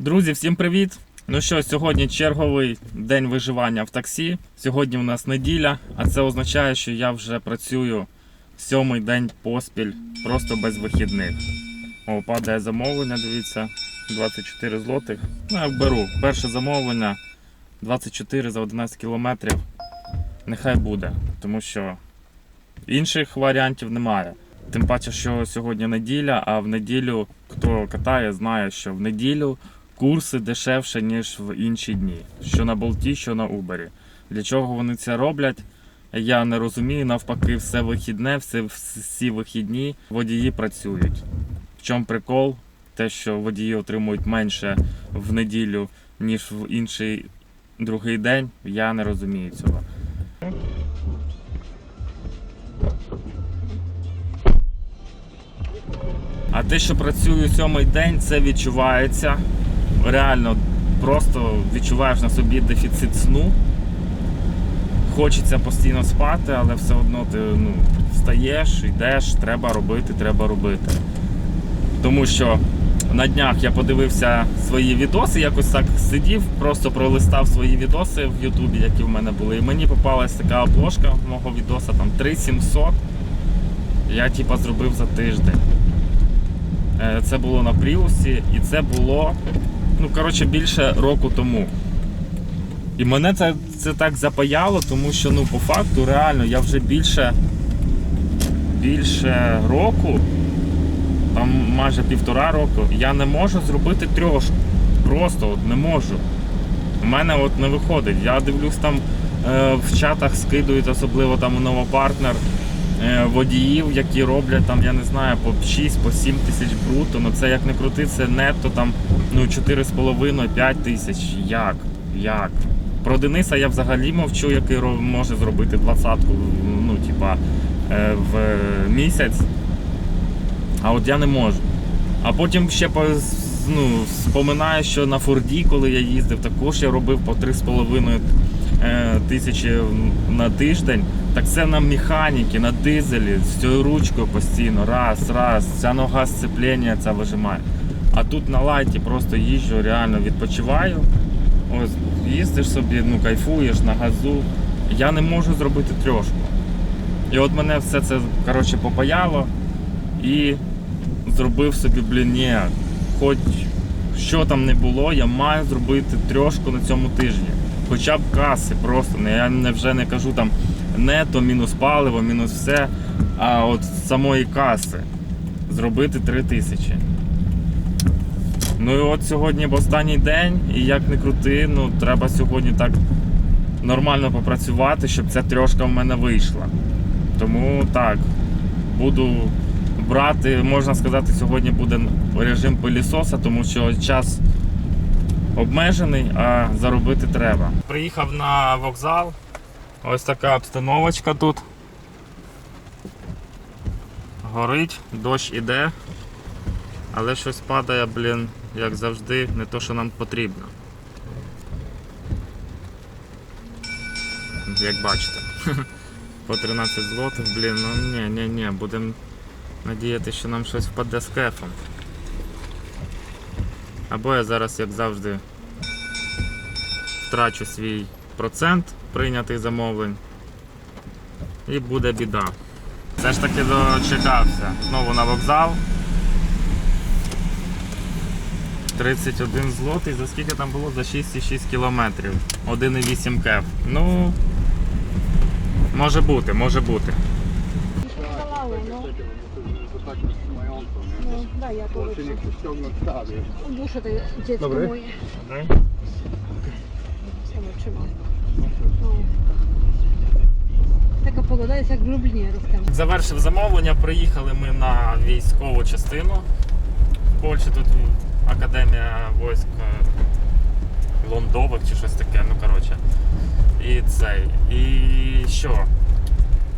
Друзі, всім привіт! Ну що, сьогодні черговий день виживання в таксі. Сьогодні у нас неділя, а це означає, що я вже працюю сьомий день поспіль, просто без вихідних. О, падає замовлення, дивіться, 24 злотих. Ну, я беру. Перше замовлення 24 за 11 кілометрів. Нехай буде, тому що інших варіантів немає. Тим паче, що сьогодні неділя, а в неділю хто катає, знає, що в неділю курси дешевше, ніж в інші дні. Що на болті, що на Убері. Для чого вони це роблять? Я не розумію. Навпаки, все вихідне, все, всі вихідні водії працюють. В чому прикол? Те, що водії отримують менше в неділю, ніж в інший другий день, я не розумію цього. А те, що працюю сьомий день, це відчувається. Реально, просто відчуваєш на собі дефіцит сну. Хочеться постійно спати, але все одно ти ну, встаєш, йдеш, треба робити, треба робити. Тому що на днях я подивився свої відоси, якось так сидів, просто пролистав свої відоси в Ютубі, які в мене були. І мені попалась така обложка мого відоса, там 3700. Я типа зробив за тиждень. Е, Це було на Пріусі, і це було ну, коротше, більше року тому. І мене це, це так запаяло, тому що ну, по факту реально я вже більше, більше року, там майже півтора року, я не можу зробити трьошку. Просто от не можу. У мене от не виходить. Я дивлюсь там е, в чатах скидують, особливо там у новопартнер водіїв, які роблять там, я не знаю, по 6 по 7 тисяч бруто. Ну це як не крути, це нетто там ну 4,5-5 тисяч. Як? Як? Про Дениса я взагалі мовчу, який може зробити двадцятку, ну, типа, е, в місяць. А от я не можу. А потім ще ну, споминаю, що на Форді, коли я їздив, також я робив по 3,5 е, тисячі на тиждень. Так це на механіки, на дизелі, з цією ручкою постійно, раз, раз, ця нога сцеплення ця вижимає. А тут на лайті просто їжджу, реально відпочиваю. Ось їздиш собі, ну кайфуєш на газу. Я не можу зробити трьошку. І от мене все це коротше попаяло і зробив собі, блін, ні, хоч що там не було, я маю зробити трьошку на цьому тижні. Хоча б каси просто. Я не, вже не кажу там нето, мінус паливо, мінус все. А от з самої каси зробити 3 тисячі. Ну і от сьогодні б останній день, і як не крути, ну треба сьогодні так нормально попрацювати, щоб ця трьошка в мене вийшла. Тому так, буду брати, можна сказати, сьогодні буде режим пилісоса, тому що час обмежений, а заробити треба. Приїхав на вокзал. Ось така обстановочка тут. Горить, дощ іде, але щось падає, блін, як завжди, не то, що нам потрібно. Як бачите. По 13 злотих, блін, ну ні, ні, ні, будемо надіяти, що нам щось впаде з кефом. Або я зараз, як завжди, втрачу свій процент прийнятих замовлень. І буде біда. Все ж таки дочекався. Знову на вокзал. 31 злотий, за скільки там було? За 6,6 кілометрів. 1,8 кеф. Ну, може бути, може бути. Szalałe, no. No, daj ja to Czy nie chcesz ściągnąć jak w Lublinie rok temu. Завершив замовлення, приїхали ми на військову частину. В Польщі тут академія військ е, лондових чи щось таке, ну коротше. І цей. І що?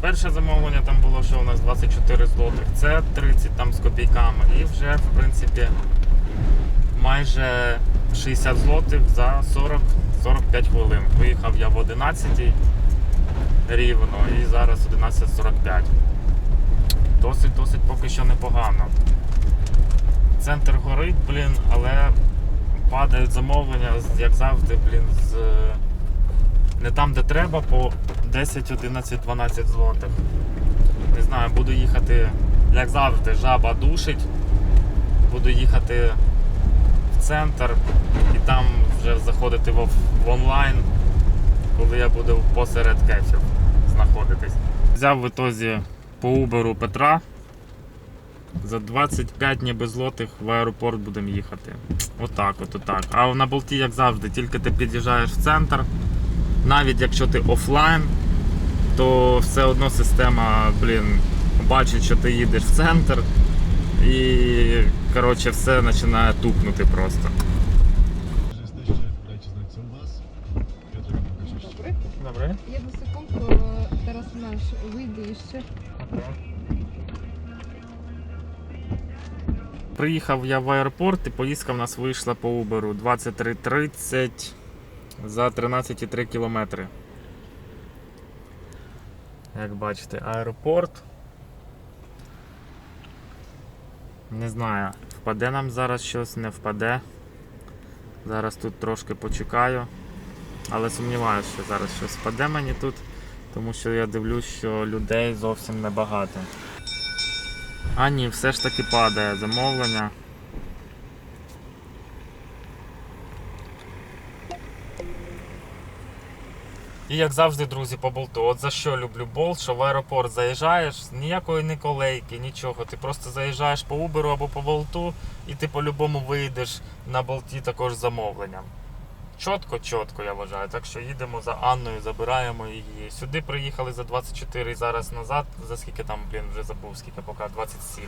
Перше замовлення там було, що у нас 24 злотих, це 30 там з копійками. І вже, в принципі, майже 60 злотих за 40-45 хвилин. Виїхав я в 11 рівно і зараз 11.45. Досить, досить поки що непогано. Центр горить, блін, але падають замовлення, як завжди, блін, з не там, де треба, по 10, 11, 12 злотих. Не знаю, буду їхати, як завжди, жаба душить. Буду їхати в центр і там вже заходити в, в онлайн, коли я буду посеред кефів знаходитись. Взяв в ітозі по Uber Петра. За 25 ніби злотих в аеропорт будемо їхати. Отак, от отак. А на болті, як завжди, тільки ти під'їжджаєш в центр, навіть якщо ти офлайн, то все одно система, блін, бачить, що ти їдеш в центр, і коротше все починає тупнути просто. Masz. Приїхав я в аеропорт і поїздка в нас вийшла по Uber 23.30 за 13,3 кілометри. Як бачите, аеропорт. Не знаю, впаде нам зараз щось, не впаде. Зараз тут трошки почекаю. Але сумніваюся, що зараз щось впаде мені тут, тому що я дивлюсь, що людей зовсім небагато. А ні, все ж таки падає замовлення. І як завжди, друзі, по болту. От за що люблю болт, що в аеропорт заїжджаєш, ніякої не колейки, нічого. Ти просто заїжджаєш по Uber або по болту, і ти по-любому вийдеш на болті також замовленням. Чітко, чітко, я вважаю. Так що їдемо за Анною, забираємо її. Сюди приїхали за 24 і зараз назад. За скільки там, блін, вже забув, скільки поки 27.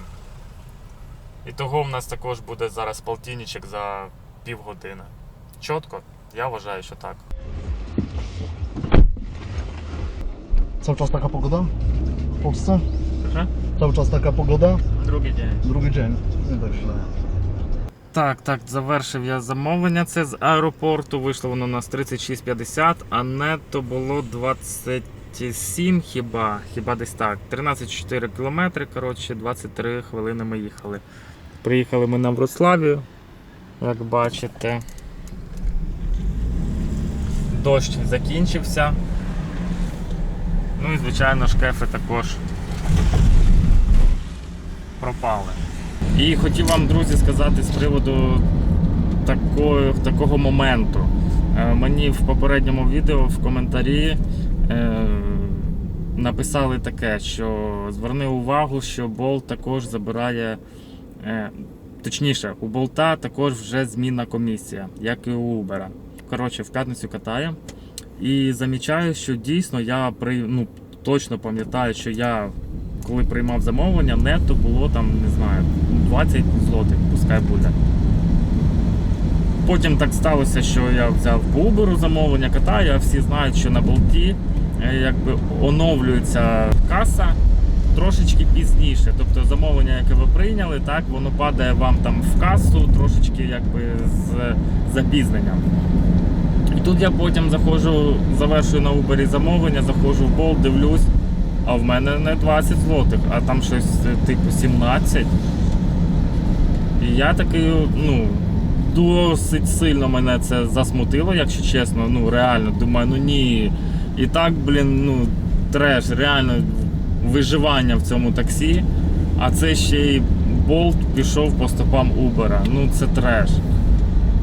І того в нас також буде зараз полтинничок за півгодини. Чітко, я вважаю, що так. Cały czas taka pogoda w Polsce? Cały czas taka pogoda? Другий день. Drugi dzień. Nie tak źle. Так, так, завершив я замовлення. Це з аеропорту. Вийшло воно у нас 36,50, а нетто було 27 хіба. Хіба десь так. 13,4 кілометри, коротше, 23 хвилини ми їхали. Приїхали ми на Вроцлавію, як бачите. Дощ закінчився. Ну і звичайно ж кефи також пропали. І хотів вам, друзі, сказати з приводу такої, такого моменту. Е, Мені в попередньому відео в коментарі е, написали таке, що зверни увагу, що Болт також забирає. Е, точніше, у Болта також вже змінна комісія, як і у Uber. Коротше, в п'ятницю катаю. І замічаю, що дійсно я при, ну, точно пам'ятаю, що я коли приймав замовлення, нетто було там, не знаю, 20 злотих, пускай буде. Потім так сталося, що я взяв по Uber замовлення, катаю, а всі знають, що на болті е, якби оновлюється каса трошечки пізніше. Тобто замовлення, яке ви прийняли, так, воно падає вам там в касу трошечки якби з запізненням. І тут я потім заходжу, завершую на Uber замовлення, заходжу в болт, дивлюсь, а в мене не 20 злотих, а там щось е, типу 17. І я такий, ну, досить сильно мене це засмутило, якщо чесно. Ну, реально, думаю, ну ні. І так, блін, ну, треш, реально виживання в цьому таксі. А це ще й болт пішов по стопам Uber. Ну це треш.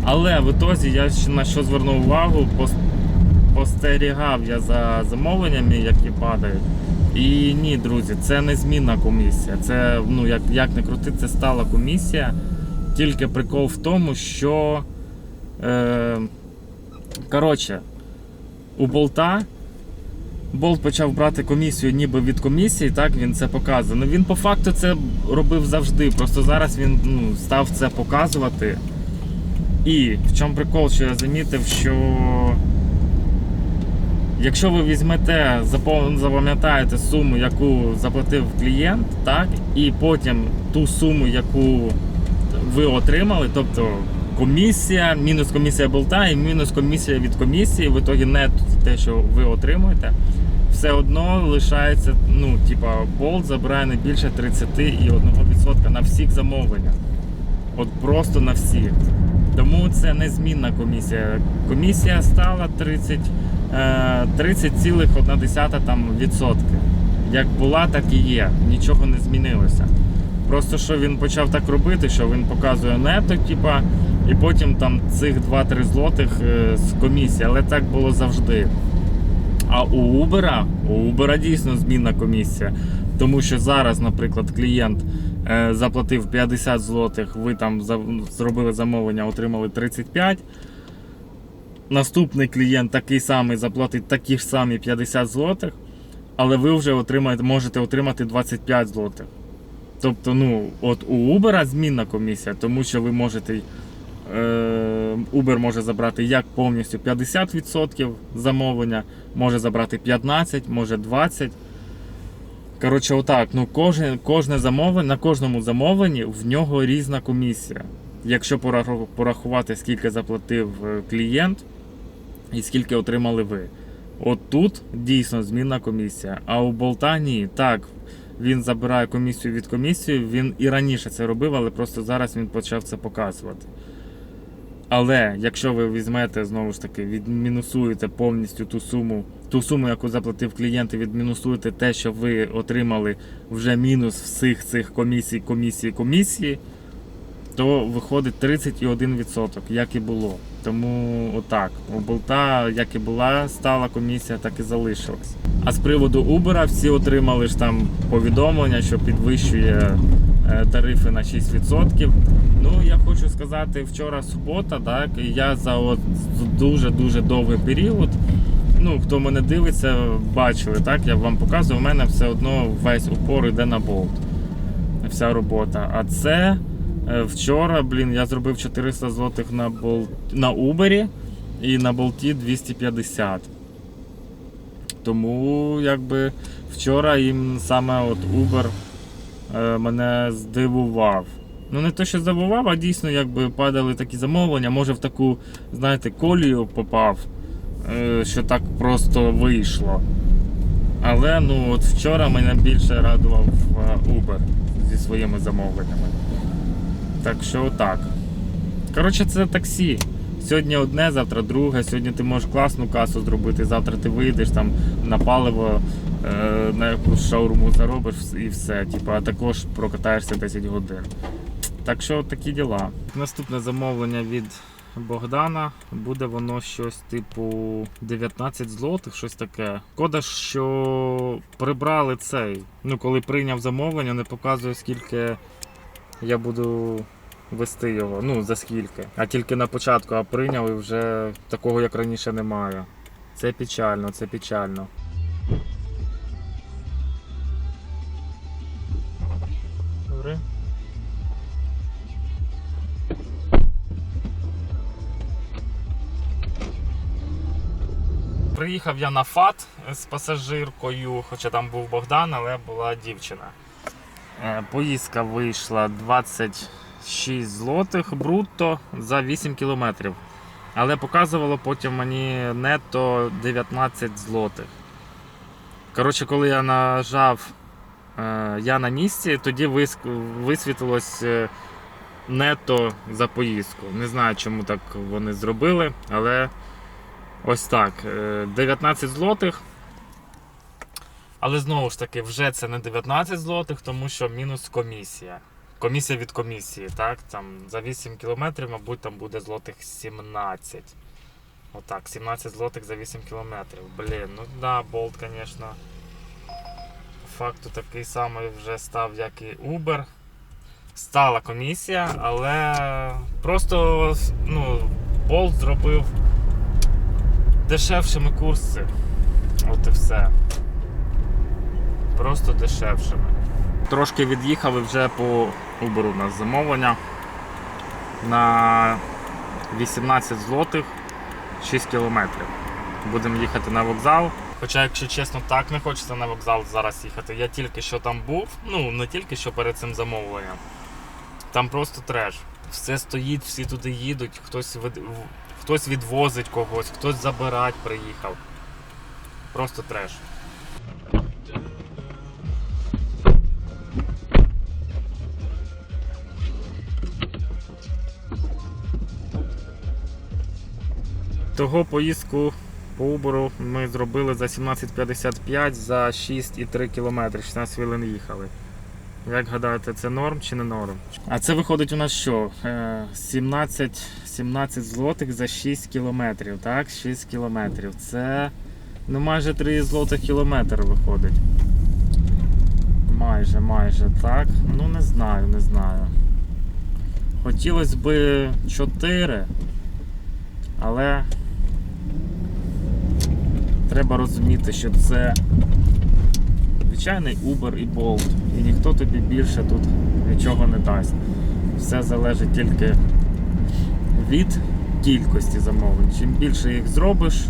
Але в ітозі я на що звернув увагу, пос- постерігав я за замовленнями, які падають. І ні, друзі, це не змінна комісія. Це, ну, як, як не крути, це стала комісія. Тільки прикол в тому, що. Е, коротше, у болта Болт почав брати комісію ніби від комісії, так він це показує. Ну він по факту це робив завжди. Просто зараз він ну, став це показувати. І в чому прикол, що я замітив, що якщо ви візьмете, запам'ятаєте суму, яку заплатив клієнт, так, і потім ту суму, яку ви отримали, тобто комісія, мінус комісія болта і мінус комісія від комісії, в ітогі нет те, що ви отримуєте, все одно лишається, ну, типа, болт забирає не більше 31% на всіх замовленнях. От просто на всіх. Тому це незмінна комісія. Комісія стала 30, е, 30,1 там відсотки. Як була, так і є. Нічого не змінилося. Просто що він почав так робити, що він показує нето, типа, і потім там цих 2-3 злотих е, з комісії, але так було завжди. А у Uber, у Uber дійсно змінна комісія. Тому що зараз, наприклад, клієнт е, заплатив 50 злотих, ви там зробили замовлення, отримали 35. Наступний клієнт такий самий заплатить такі ж самі 50 злотих, але ви вже отримаєте, можете отримати 25 злотих. Тобто, ну, от у Uber змінна комісія, тому що ви можете. е, Uber може забрати як повністю 50% замовлення, може забрати 15, може 20. Коротше, отак, ну кожне, кожне замовлення, на кожному замовленні в нього різна комісія. Якщо порахувати, скільки заплатив е, клієнт і скільки отримали ви. От тут дійсно змінна комісія. А у болта ні. Так, він забирає комісію від комісії, він і раніше це робив, але просто зараз він почав це показувати. Але якщо ви візьмете знову ж таки, відмінусуєте повністю ту суму, ту суму, яку заплатив клієнт, і відмінусуєте те, що ви отримали вже мінус всіх цих комісій, комісії, комісії, то виходить 31%, як і було. Тому отак. У болта, як і була стала комісія, так і залишилась. А з приводу Uber всі отримали ж там повідомлення, що підвищує е, тарифи на 6%. Ну, я хочу сказати, вчора субота, так, і я за дуже-дуже довгий період. Ну, хто мене дивиться, бачили, так, я вам показую, у мене все одно весь упор йде на болт. Вся робота. А це вчора, блін, я зробив 400 злотих на болт на Uber і на болті 250. Тому якби вчора їм саме от Uber е, мене здивував. Ну не те, що здивував, а дійсно якби падали такі замовлення, може в таку, знаєте, колію попав, е, що так просто вийшло. Але ну от вчора мене більше радував е, Uber зі своїми замовленнями. Так що так. Коротше, це таксі. Сьогодні одне, завтра друге. Сьогодні ти можеш класну касу зробити, завтра ти вийдеш там на паливо, е, на якусь шаурму заробиш і все. Типу, а також прокатаєшся 10 годин. Так що такі діла. Наступне замовлення від Богдана буде воно щось типу 19 злотих, щось таке. Кода, що прибрали цей. Ну, коли прийняв замовлення, не показує скільки я буду вести його. Ну, за скільки. А тільки на початку, а і вже такого як раніше немає. Це печально, це печально. Добре. Приїхав я на ФАТ з пасажиркою, хоча там був Богдан, але була дівчина. Е, Поїздка вийшла 26 злотих брутто за 8 кілометрів. Але показувало потім мені нетто 19 злотих. Коротше, коли я нажав е, я на місці, тоді висвітилось е, нетто за поїздку. Не знаю, чому так вони зробили, але ось так. е, 19 злотих. Але знову ж таки, вже це не 19 злотих, тому що мінус комісія. Комісія від комісії, так? Там за 8 кілометрів, мабуть, там буде злотих 17. Отак, 17 злотих за 8 кілометрів. Блін, ну да, болт, звісно. Факту такий самий вже став, як і Uber. Стала комісія, але просто ну, болт зробив дешевшими курси. От і все просто дешевшими. Трошки від'їхали вже по Uber у нас замовлення на 18 злотих 6 кілометрів. Будемо їхати на вокзал. Хоча, якщо чесно, так не хочеться на вокзал зараз їхати. Я тільки що там був, ну не тільки що перед цим замовленням. Там просто треш. Все стоїть, всі туди їдуть, хтось, від... хтось відвозить когось, хтось забирать приїхав. Просто треш. Того поїздку по Uber ми зробили за 17,55 за 6,3 км. 16 хвилин їхали. Як гадаєте, це норм чи не норм? А це виходить у нас що? Е, 17, 17 злотих за 6 кілометрів, так? 6 кілометрів. Це ну, майже 3 злотих кілометр виходить. Майже, майже так. Ну не знаю, не знаю. Хотілося б 4, але треба розуміти, що це звичайний Uber і Bolt. І ніхто тобі більше тут нічого не дасть. Все залежить тільки від кількості замовлень. Чим більше їх зробиш,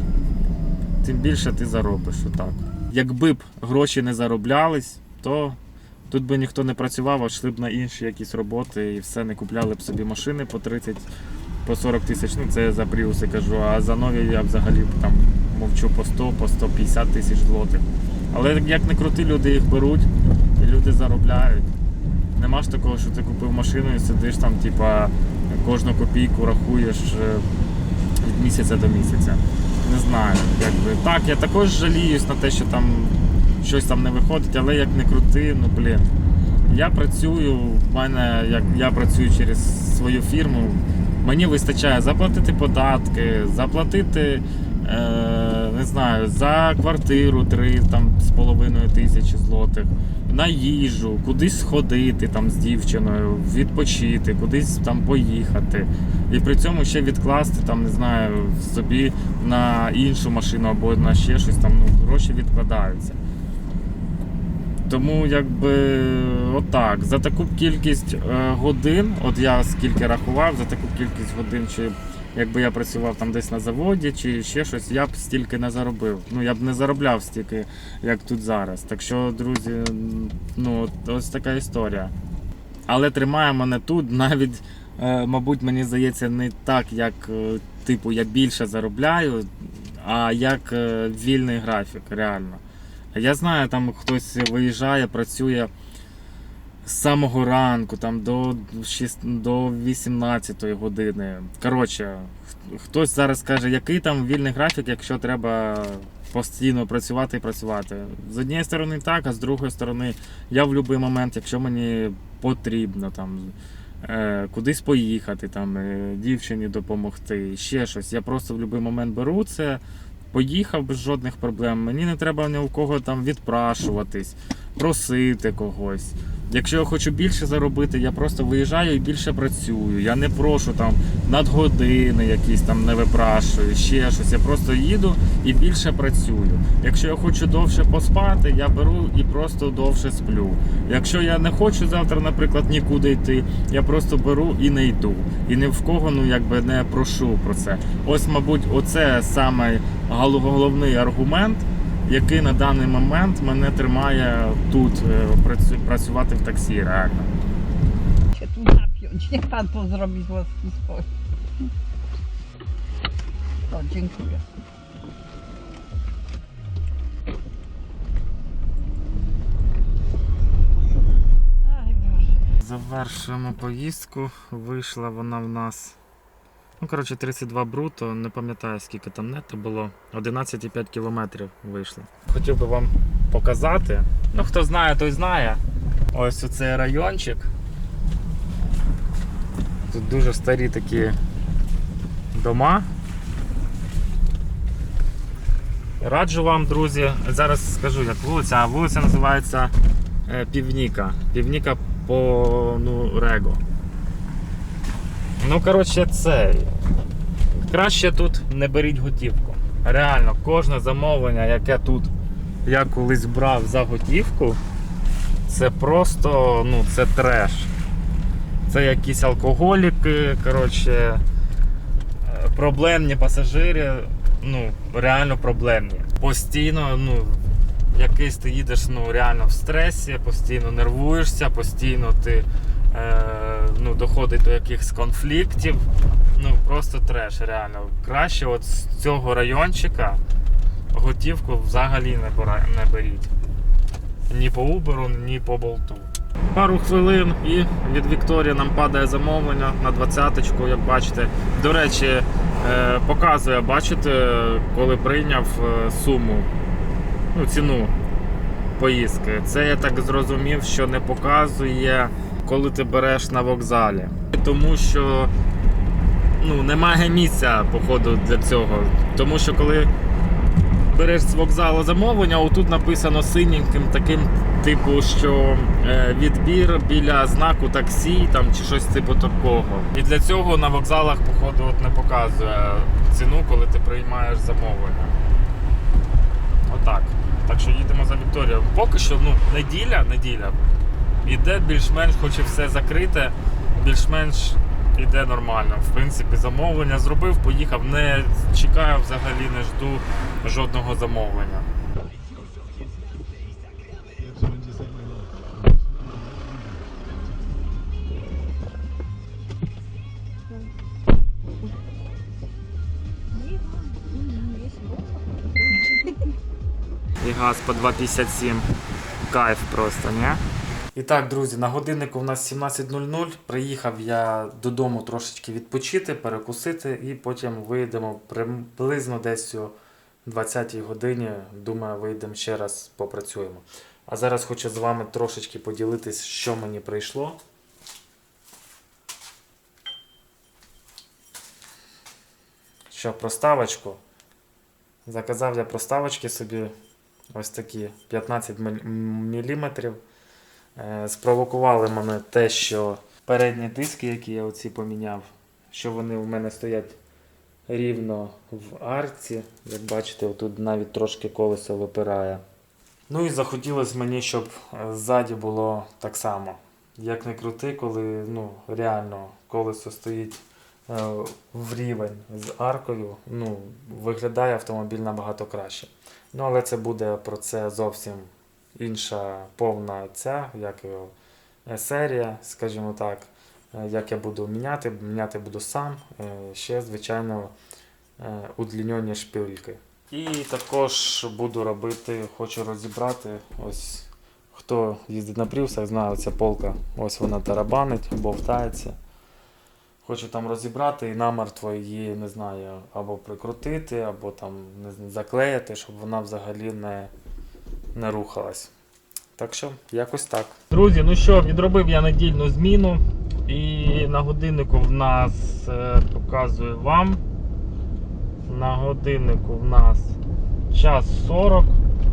тим більше ти заробиш. Отак. Якби б гроші не зароблялись, то тут би ніхто не працював, а йшли б на інші якісь роботи і все, не купляли б собі машини по 30, по 40 тисяч. Ну це я за пріуси кажу, а за нові я взагалі б там мовчу по 100, по 150 тисяч злотих. Але як не крути, люди їх беруть і люди заробляють. Нема ж такого, що ти купив машину і сидиш там, типа, кожну копійку рахуєш е, від місяця до місяця. Не знаю, якби так, я також жаліюсь на те, що там щось там не виходить, але як не крути, ну блін. Я працюю, в мене як я працюю через свою фірму. Мені вистачає заплатити податки, заплатити не знаю, за квартиру 3 там, з половиною тисячі злотих, на їжу, кудись сходити там з дівчиною, відпочити, кудись там поїхати. І при цьому ще відкласти там, не знаю, собі на іншу машину або на ще щось там ну, гроші відкладаються. Тому якби отак. За таку кількість е, годин, от я скільки рахував, за таку кількість годин, чи якби я працював там десь на заводі, чи ще щось, я б стільки не заробив. Ну я б не заробляв стільки, як тут зараз. Так що, друзі, ну ось така історія. Але тримає мене тут навіть, е, мабуть, мені здається, не так, як е, типу я більше заробляю, а як е, вільний графік, реально. Я знаю, там хтось виїжджає, працює з самого ранку, там до, 6, до 18 години. Коротше, хтось зараз каже, який там вільний графік, якщо треба постійно працювати і працювати. З однієї сторони так, а з другої сторони, я в будь-який момент, якщо мені потрібно там. е, Кудись поїхати, там, е, дівчині допомогти, ще щось. Я просто в будь-який момент беру це, поїхав без жодних проблем. Мені не треба ні у кого там відпрашуватись, просити когось. Якщо я хочу більше заробити, я просто виїжджаю і більше працюю. Я не прошу там надгодини якісь там не випрашую, ще щось. Я просто їду і більше працюю. Якщо я хочу довше поспати, я беру і просто довше сплю. Якщо я не хочу завтра, наприклад, нікуди йти, я просто беру і не йду. І ні в кого ну якби не прошу про це. Ось, мабуть, оце саме головний аргумент, який на даний момент мене тримає тут е, працювати в таксі, реально. się tu napiąć. Niech pan to zrobi dziękuję. Ай, Боже. Завершуємо поїздку. Вийшла вона в нас. Ну, коротше, 32 бруто, не пам'ятаю скільки там нето було. 11,5 кілометрів вийшло. Хотів би вам показати. Ну, хто знає, той знає. Ось оцей райончик. Тут дуже старі такі дома. Раджу вам, друзі, зараз скажу, як вулиця, а вулиця називається е, Півніка. Півніка по ну, Рего. Ну, коротше, це. Краще тут не беріть готівку. Реально, кожне замовлення, яке тут я колись брав за готівку, це просто ну, це треш. Це якісь алкоголіки, коротше, е, проблемні пасажири, ну, реально проблемні. Постійно, ну, якийсь ти їдеш ну, реально в стресі, постійно нервуєшся, постійно ти ну, доходить до якихось конфліктів. Ну, просто треш, реально. Краще от з цього райончика готівку взагалі не, бера- не беріть. Ні по Uber, ні по болту. Пару хвилин і від Вікторії нам падає замовлення на двадцяточку, як бачите. До речі, е, показує, бачите, коли прийняв е, суму, ну, ціну поїздки. Це я так зрозумів, що не показує, коли ти береш на вокзалі. Тому що ну, немає місця, походу, для цього. Тому що коли береш з вокзалу замовлення, отут написано синеньким таким, типу, що е, відбір біля знаку таксі там, чи щось типу такого. І для цього на вокзалах, походу, от не показує ціну, коли ти приймаєш замовлення. Отак. Так що їдемо за Вікторією. Поки що ну, неділя, неділя. Іде більш-менш, хоч і все закрите, більш-менш іде нормально. В принципі, замовлення зробив, поїхав, не чекаю взагалі, не жду жодного замовлення. І газ по 2,57. Кайф просто, не? І так, друзі, на годиннику у нас 17.00. Приїхав я додому трошечки відпочити, перекусити і потім вийдемо приблизно десь о 20-й годині. Думаю, вийдемо ще раз попрацюємо. А зараз хочу з вами трошечки поділитись, що мені прийшло. Що, проставочку. Заказав я проставочки собі ось такі 15 мм. Е, Спровокували мене те, що передні диски, які я оці поміняв, що вони в мене стоять рівно в арці. Як бачите, тут навіть трошки колесо випирає. Ну і захотілося мені, щоб е, ззаді було так само. Як не крути, коли ну, реально колесо стоїть е, в рівень з аркою, ну, виглядає автомобіль набагато краще. Ну, але це буде про це зовсім інша повна ця, як його, е, серія, скажімо так. Е, Як я буду міняти, міняти буду сам. Е, Ще, звичайно, удлінені шпильки. І також буду робити, хочу розібрати. Ось хто їздить на прівсах, знає, ця полка. Ось вона тарабанить, бовтається. Хочу там розібрати і намертво її, не знаю, або прикрутити, або там не знаю, заклеїти, щоб вона взагалі не, не рухалась. Так що, якось так. Друзі, ну що, відробив я недільну зміну. І на годиннику в нас е, показую вам. На годиннику в нас час 40.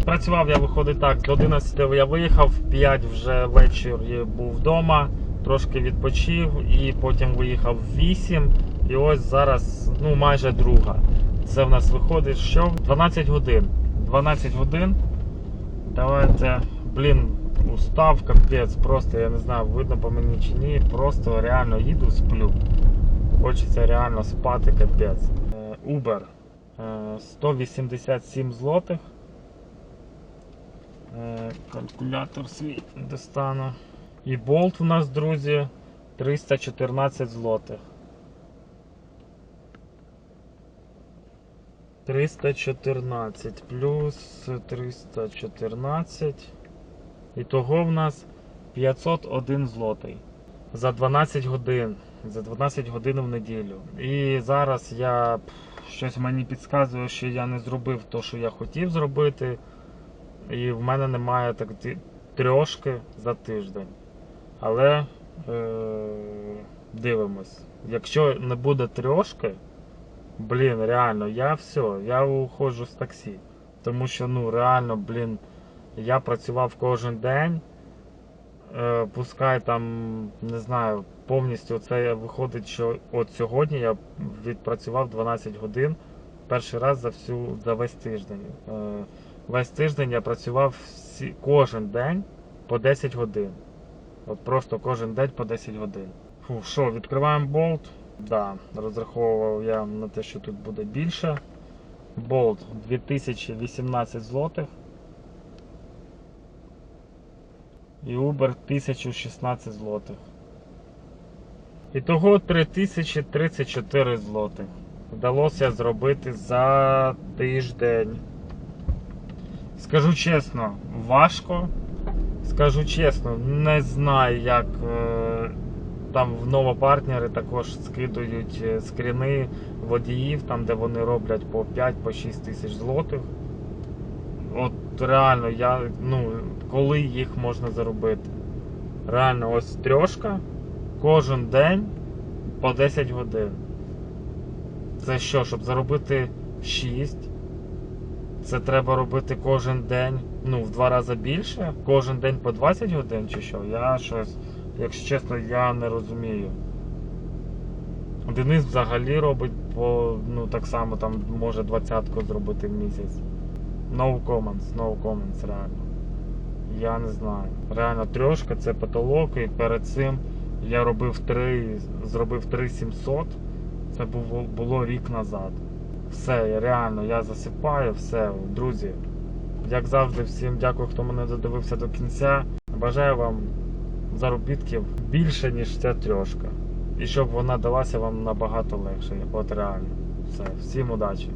Працював я, виходить так, до 11 я виїхав, в 5 вже вечір був вдома, трошки відпочив і потім виїхав в 8. І ось зараз ну, майже друга. Це в нас виходить що? 12 годин. 12 годин. Давайте, блін, устав, капець, просто я не знаю, видно по мені чи ні. Просто реально їду, сплю. Хочеться реально спати, капець. Е, Uber. Е, 187 злотих. Е, Калькулятор свій достану. І болт у нас, друзі, 314 злотих. 314 плюс 314. Ітого в нас 501 злотий. За 12 годин. За 12 годин в неділю. І зараз я щось мені підказує, що я не зробив те, що я хотів зробити. І в мене немає так трьошки за тиждень. Але е- дивимось. Якщо не буде трьошки, блін, реально, я все, я уходжу з таксі. Тому що, ну, реально, блін, я працював кожен день. Е, пускай там, не знаю, повністю це виходить, що от сьогодні я відпрацював 12 годин перший раз за всю за весь тиждень. Е, весь тиждень я працював всі, кожен день по 10 годин. От просто кожен день по 10 годин. Фу, що, відкриваємо болт. Да, розраховував я на те, що тут буде більше. Болт 2018 злотих. І Uber 1016 злотих. Ітого 3034 злотих. Вдалося зробити за тиждень. Скажу чесно, важко. Скажу чесно, не знаю, як е, Там в новопартнери також скидують е, скріни водіїв, там де вони роблять по 5 по 6 тисяч злотих. От реально, я, ну, коли їх можна заробити? Реально, ось трьошка кожен день по 10 годин. Це що, щоб заробити 6? Це треба робити кожен день, ну, в два рази більше, кожен день по 20 годин чи що? Я щось, якщо чесно, я не розумію. Денис взагалі робить по, ну так само там може двадцятку зробити в місяць. No comments, no comments, реально. Я не знаю. Реально трьошка це потолок, і перед цим я робив 3, зробив 3700. Це було, було рік назад. Все, реально, я засипаю, все, друзі. Як завжди, всім дякую, хто мене додивився до кінця. Бажаю вам заробітків більше, ніж ця трьошка. І щоб вона далася вам набагато легше. От реально. Все, всім удачі.